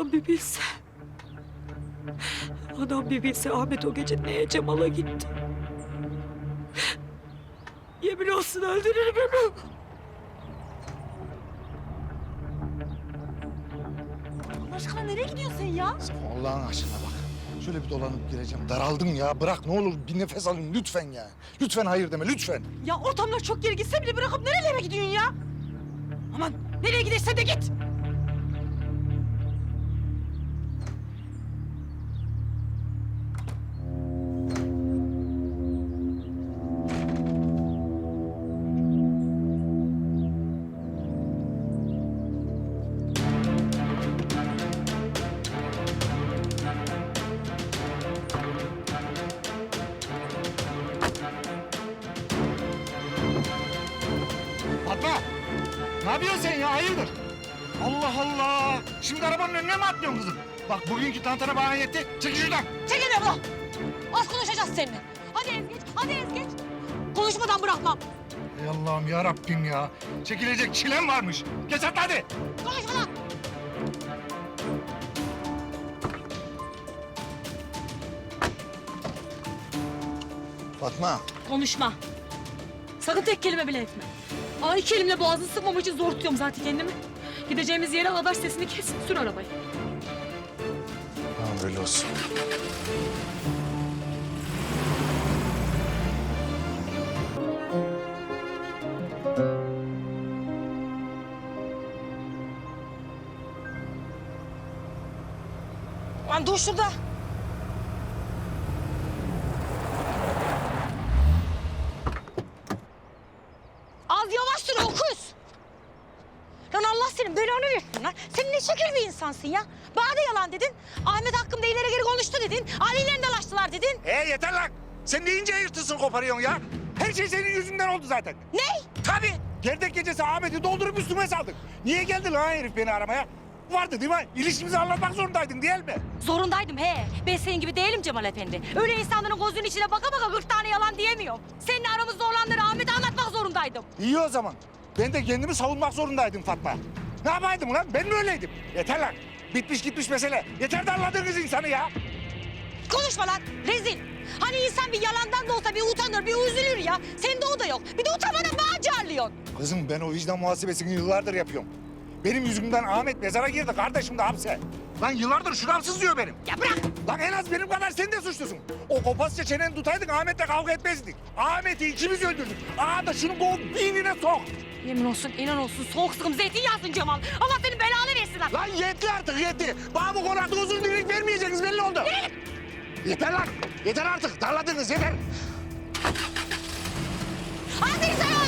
Anam bir bilse. Anam bir bilse Ahmet o gece neye Cemal'a gitti. Yemin olsun öldürür beni. Allah aşkına nereye gidiyorsun sen ya? Allah'ın aşkına bak. Şöyle bir dolanıp gireceğim. Daraldım ya. Bırak ne olur bir nefes alayım lütfen ya. Lütfen hayır deme lütfen. Ya ortamlar çok geri gitse bile bırakıp nerelere gidiyorsun ya? Aman nereye gidersen de git. Ne yapıyorsun sen ya? Hayırdır? Allah Allah! Şimdi arabanın önüne mi atlıyorsun kızım? Bak bugünkü tantana bana yetti. Çekil şuradan. Çekil abla. Az konuşacağız seninle. Hadi ez geç, hadi ez geç. Konuşmadan bırakmam. Ey Allah'ım ya Rabbim ya. Çekilecek çilem varmış. Geç atla hadi. Konuşmadan. Fatma. Konuşma. Sakın tek kelime bile etme. Aa iki elimle boğazını sıkmam için zor tutuyorum zaten kendimi. Gideceğimiz yere kadar sesini kes, sür arabayı. Tamam böyle olsun. Lan dur şurada. Az yavaş sür okuz. Lan Allah senin belanı versin lan. Sen ne şekil bir insansın ya. Bana da yalan dedin. Ahmet hakkımda ileri geri konuştu dedin. Ali'yle dalaştılar dedin. Ee yeter lan. Sen deyince yırtısını koparıyorsun ya. Her şey senin yüzünden oldu zaten. Ne? Tabii. Gerdek gecesi Ahmet'i doldurup üstüme saldık. Niye geldi lan herif beni aramaya? Vardı değil mi? İlişkimizi anlatmak zorundaydın değil mi? Zorundaydım he. Ben senin gibi değilim Cemal Efendi. Öyle insanların gözünün içine baka baka 40 tane yalan diyemiyorum. Senin aramızda olanları Ahmet'e anlatmak zorundaydım. İyi o zaman. Ben de kendimi savunmak zorundaydım Fatma. Ne yapaydım lan? Ben mi öyleydim? Yeter lan. Bitmiş gitmiş mesele. Yeter de anladığınız insanı ya. Konuşma lan rezil. Hani insan bir yalandan da olsa bir utanır, bir üzülür ya. Sende o da yok. Bir de utanmadan bana carlıyorsun. Kızım ben o vicdan muhasebesini yıllardır yapıyorum. Benim yüzümden Ahmet mezara girdi. Kardeşim de hapse. Lan yıllardır şuramsız diyor benim. Ya bırak. Lan en az benim kadar sen de suçlusun. O kopasça çeneni tutaydın Ahmet'le kavga etmezdik. Ahmet'i ikimiz öldürdük. Aa da şunu kovup beynine sok. Yemin olsun, inan olsun, soğuk sıkım zeytinyağsın Cemal. Allah senin belanı versin lan. Lan yetti artık yetti. Bana bu konakta uzun dilik vermeyeceksiniz belli oldu. Yeter lan. Yeter artık. Darladınız yeter. Hadi sen